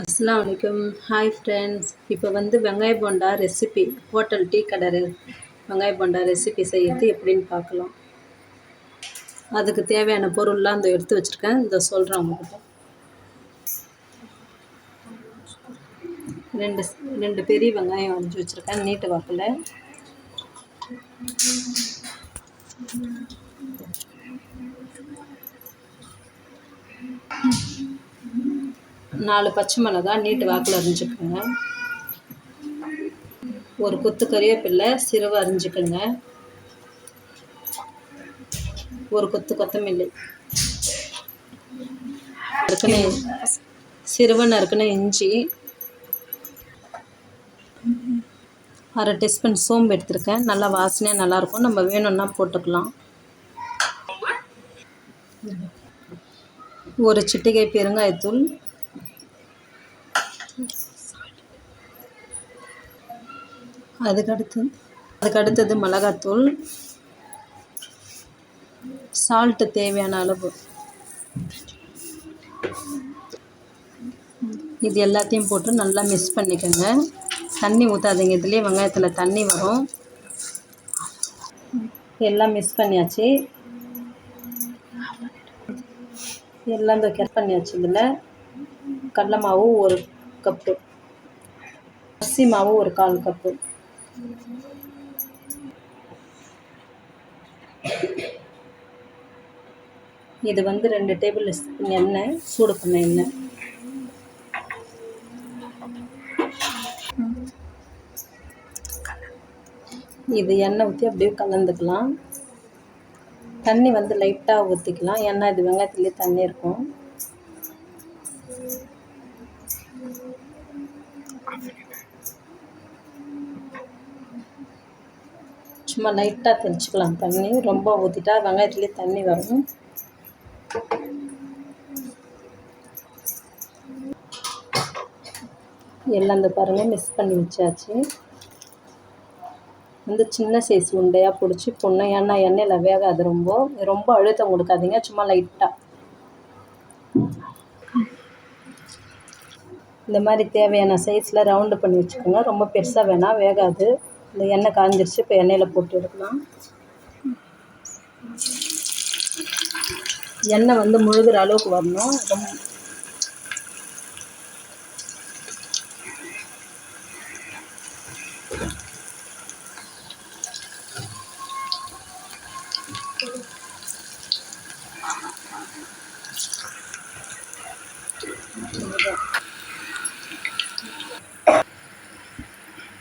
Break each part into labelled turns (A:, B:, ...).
A: அஸ்லாம் வலைக்கம் hi friends இப்போ வந்து வெங்காய போண்டா ரெசிபி ஹோட்டல் டீ கடை வெங்காய போண்டா ரெசிபி செய்யறது எப்படின்னு பார்க்கலாம் அதுக்கு தேவையான பொருள்லாம் இந்த எடுத்து வச்சுருக்கேன். இந்த சொல்கிறேன் உங்ககிட்ட. ரெண்டு ரெண்டு பெரிய வெங்காயம் அரைஞ்சி வச்சுருக்கேன். நீட்டு வாக்கில். நாலு பச்சை மிளகாய் நீட்டு வாக்கில் அரிஞ்சுக்கோங்க. ஒரு கொத்து கறிவேப்பில்லை சிறுவை அரிஞ்சுக்கோங்க. ஒரு கொத்து கொத்தமல்லி. நறுக்குன சிறுவை நறுக்குன இஞ்சி. அரை டீஸ்பூன் சோம்பு எடுத்திருக்கேன். நல்லா வாசனையாக நல்லாயிருக்கும் நம்ம வேணும்னா போட்டுக்கலாம். ஒரு சிட்டிகை பெருங்காயத்தூள் அதுக்கடுத்து அதுக்கடுத்தது மிளகாத்தூள். சால்ட்டு தேவையான அளவு. இது எல்லாத்தையும் போட்டு நல்லா மிக்ஸ் பண்ணிக்கோங்க. தண்ணி ஊற்றாதீங்க இதுலேயே வெங்காயத்தில் தண்ணி வரும். எல்லாம் மிக்ஸ் பண்ணியாச்சு. எல்லாம் இந்த கட் பண்ணியாச்சு இதில். கடலை மாவு ஒரு கப்பு அரிசி மாவு ஒரு கால் கப்பு இது வந்து ரெண்டு டேபிள் ஸ்பூன் எண்ணெய் சூடு பண்ண எண்ணெய். இது எண்ணெய் ஊற்றி அப்படியே கலந்துக்கலாம். தண்ணி வந்து லைட்டாக ஊற்றிக்கலாம் ஏன்னா இது வெங்காயத்துலேயே தண்ணி இருக்கும். சும்மா லைட்டாக தெளிச்சுக்கலாம். தண்ணி ரொம்ப ஊற்றிட்டா வெங்காயத்துலேயே தண்ணி வரும். எல்லாம் இந்த பாருங்கள் மிக்ஸ் பண்ணி வச்சாச்சு. வந்து சின்ன சைஸ் உண்டையாக பிடிச்சி பொண்ணு ஏன்னா எண்ணெயில் வேகாது ரொம்ப. ரொம்ப அழுத்தம் கொடுக்காதீங்க சும்மா லைட்டாக இந்த மாதிரி தேவையான சைஸில் ரவுண்டு பண்ணி வச்சுக்கோங்க. ரொம்ப பெருசாக வேணாம் வேகாது. இந்த எண்ணெய் காஞ்சிருச்சு இப்போ எண்ணெயில் போட்டு எடுக்கலாம். எண்ணெய் வந்து முழுகிற அளவுக்கு வரணும். ரொம்ப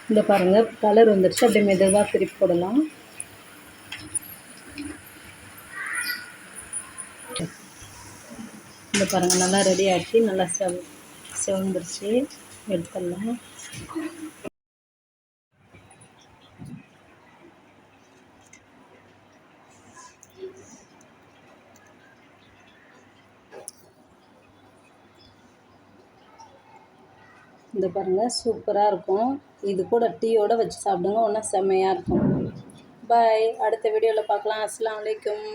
A: இந்த பாருங்கள் கலர் வந்துடுச்சு அப்படியே மெதுவாக திருப்பி போடலாம். இந்த பாருங்கள் நல்லா ரெடி ஆகிடுச்சு நல்லா செவ் செவந்துருச்சு. எடுத்துடலாம். இந்த பாருங்கள் சூப்பராக இருக்கும். இது கூட டீயோடு வச்சு சாப்பிடுங்க ஒன்றும் செம்மையாக இருக்கும். பாய் அடுத்த வீடியோவில் பார்க்கலாம். அஸ்லாம் வலைக்கம்